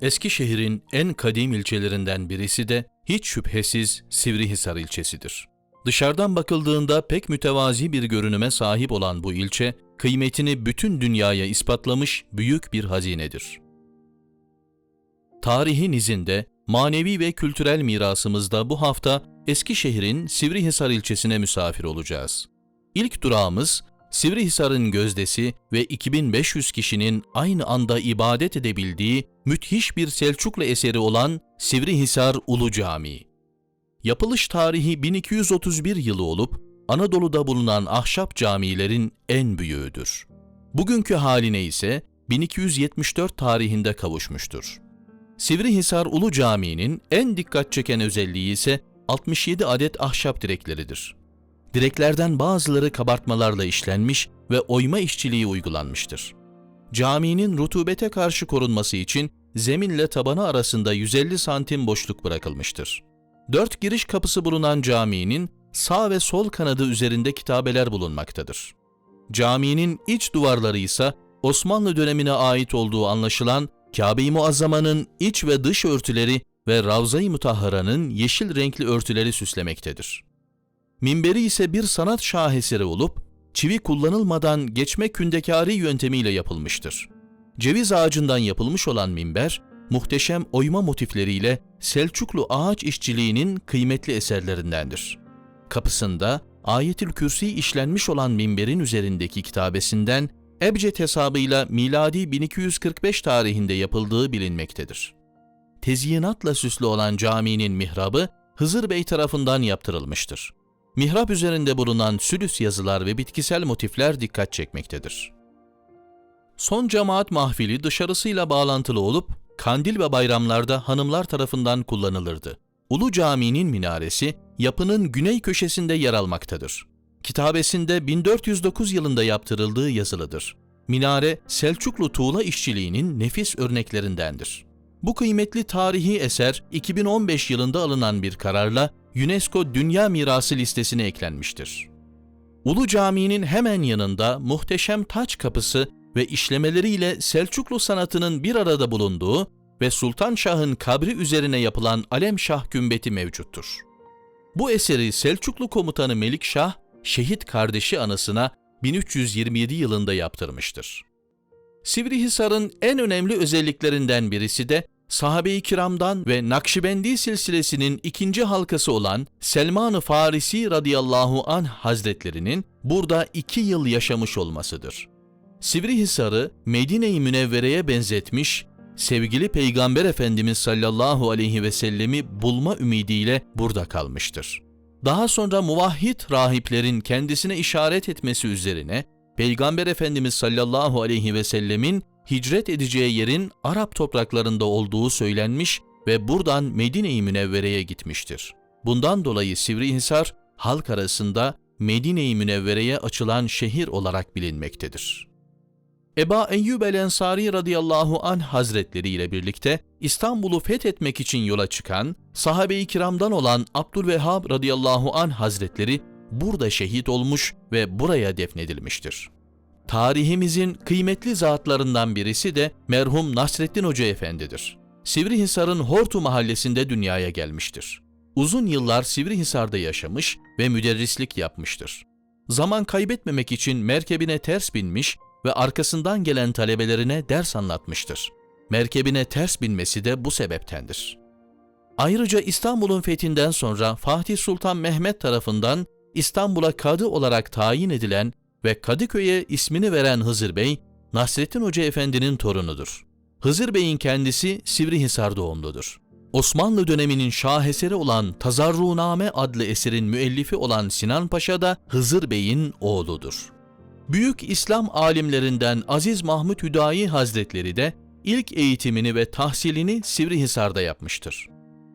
Eskişehir'in en kadim ilçelerinden birisi de hiç şüphesiz Sivrihisar ilçesidir. Dışarıdan bakıldığında pek mütevazi bir görünüme sahip olan bu ilçe, kıymetini bütün dünyaya ispatlamış büyük bir hazinedir. Tarihin izinde, manevi ve kültürel mirasımızda bu hafta Eskişehir'in Sivrihisar ilçesine misafir olacağız. İlk durağımız Sivrihisar'ın gözdesi ve 2500 kişinin aynı anda ibadet edebildiği müthiş bir Selçuklu eseri olan Sivrihisar Ulu Camii. Yapılış tarihi 1231 yılı olup Anadolu'da bulunan ahşap camilerin en büyüğüdür. Bugünkü haline ise 1274 tarihinde kavuşmuştur. Sivrihisar Ulu Camii'nin en dikkat çeken özelliği ise 67 adet ahşap direkleridir. Direklerden bazıları kabartmalarla işlenmiş ve oyma işçiliği uygulanmıştır. Caminin rutubete karşı korunması için zeminle tabanı arasında 150 santim boşluk bırakılmıştır. Dört giriş kapısı bulunan caminin sağ ve sol kanadı üzerinde kitabeler bulunmaktadır. Caminin iç duvarları ise Osmanlı dönemine ait olduğu anlaşılan Kabe-i Muazzama'nın iç ve dış örtüleri ve Ravza-i Mutahhara'nın yeşil renkli örtüleri süslemektedir. Minberi ise bir sanat şaheseri olup, çivi kullanılmadan geçme kündekari yöntemiyle yapılmıştır. Ceviz ağacından yapılmış olan minber, muhteşem oyma motifleriyle Selçuklu ağaç işçiliğinin kıymetli eserlerindendir. Kapısında Ayetül Kürsi işlenmiş olan minberin üzerindeki kitabesinden Ebced hesabıyla miladi 1245 tarihinde yapıldığı bilinmektedir. Tezyinatla süslü olan caminin mihrabı Hızır Bey tarafından yaptırılmıştır. Mihrap üzerinde bulunan sülüs yazılar ve bitkisel motifler dikkat çekmektedir. Son cemaat mahfili dışarısıyla bağlantılı olup kandil ve bayramlarda hanımlar tarafından kullanılırdı. Ulu Cami'nin minaresi yapının güney köşesinde yer almaktadır. Kitabesinde 1409 yılında yaptırıldığı yazılıdır. Minare Selçuklu tuğla işçiliğinin nefis örneklerindendir. Bu kıymetli tarihi eser 2015 yılında alınan bir kararla UNESCO Dünya Mirası listesine eklenmiştir. Ulu Cami'nin hemen yanında muhteşem taç kapısı ve işlemeleriyle Selçuklu sanatının bir arada bulunduğu ve Sultan Şah'ın kabri üzerine yapılan Alemşah gümbeti mevcuttur. Bu eseri Selçuklu komutanı Melik Şah, şehit kardeşi anısına 1327 yılında yaptırmıştır. Sivrihisar'ın en önemli özelliklerinden birisi de sahabe-i kiramdan ve Nakşibendi silsilesinin ikinci halkası olan Selman-ı Farisi radıyallahu anh hazretlerinin burada iki yıl yaşamış olmasıdır. Sivrihisar'ı Medine-i Münevvere'ye benzetmiş, sevgili Peygamber Efendimiz sallallahu aleyhi ve sellemi bulma ümidiyle burada kalmıştır. Daha sonra muvahhid rahiplerin kendisine işaret etmesi üzerine Peygamber Efendimiz sallallahu aleyhi ve sellemin hicret edeceği yerin Arap topraklarında olduğu söylenmiş ve buradan Medine-i Münevvere'ye gitmiştir. Bundan dolayı Sivrihisar halk arasında Medine-i Münevvere'ye açılan şehir olarak bilinmektedir. Eba Eyyub el-Ensari radıyallahu anh hazretleri ile birlikte İstanbul'u fethetmek için yola çıkan sahabe-i kiramdan olan Abdülvehhab radıyallahu anh hazretleri burada şehit olmuş ve buraya defnedilmiştir. Tarihimizin kıymetli zatlarından birisi de merhum Nasreddin Hoca Efendi'dir. Sivrihisar'ın Hortu mahallesinde dünyaya gelmiştir. Uzun yıllar Sivrihisar'da yaşamış ve müderrislik yapmıştır. Zaman kaybetmemek için merkebine ters binmiş ve arkasından gelen talebelerine ders anlatmıştır. Merkebine ters binmesi de bu sebeptendir. Ayrıca İstanbul'un fethinden sonra Fatih Sultan Mehmet tarafından İstanbul'a kadı olarak tayin edilen ve Kadıköy'e ismini veren Hızır Bey, Nasrettin Hoca Efendi'nin torunudur. Hızır Bey'in kendisi Sivrihisar doğumludur. Osmanlı döneminin şaheseri olan Tazarruname adlı eserin müellifi olan Sinan Paşa da Hızır Bey'in oğludur. Büyük İslam alimlerinden Aziz Mahmud Hüdayi Hazretleri de ilk eğitimini ve tahsilini Sivrihisar'da yapmıştır.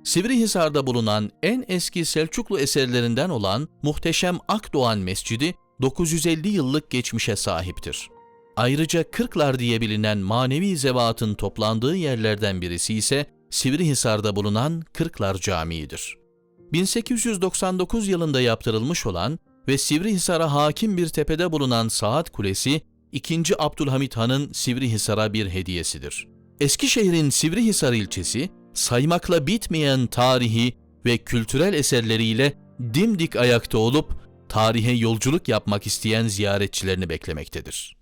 Sivrihisar'da bulunan en eski Selçuklu eserlerinden olan muhteşem Akdoğan Mescidi 950 yıllık geçmişe sahiptir. Ayrıca Kırklar diye bilinen manevi zevatın toplandığı yerlerden birisi ise Sivrihisar'da bulunan Kırklar Camii'dir. 1899 yılında yaptırılmış olan ve Sivrihisar'a hakim bir tepede bulunan Saat Kulesi, 2. Abdülhamit Han'ın Sivrihisar'a bir hediyesidir. Eskişehir'in Sivrihisar ilçesi saymakla bitmeyen tarihi ve kültürel eserleriyle dimdik ayakta olup tarihe yolculuk yapmak isteyen ziyaretçilerini beklemektedir.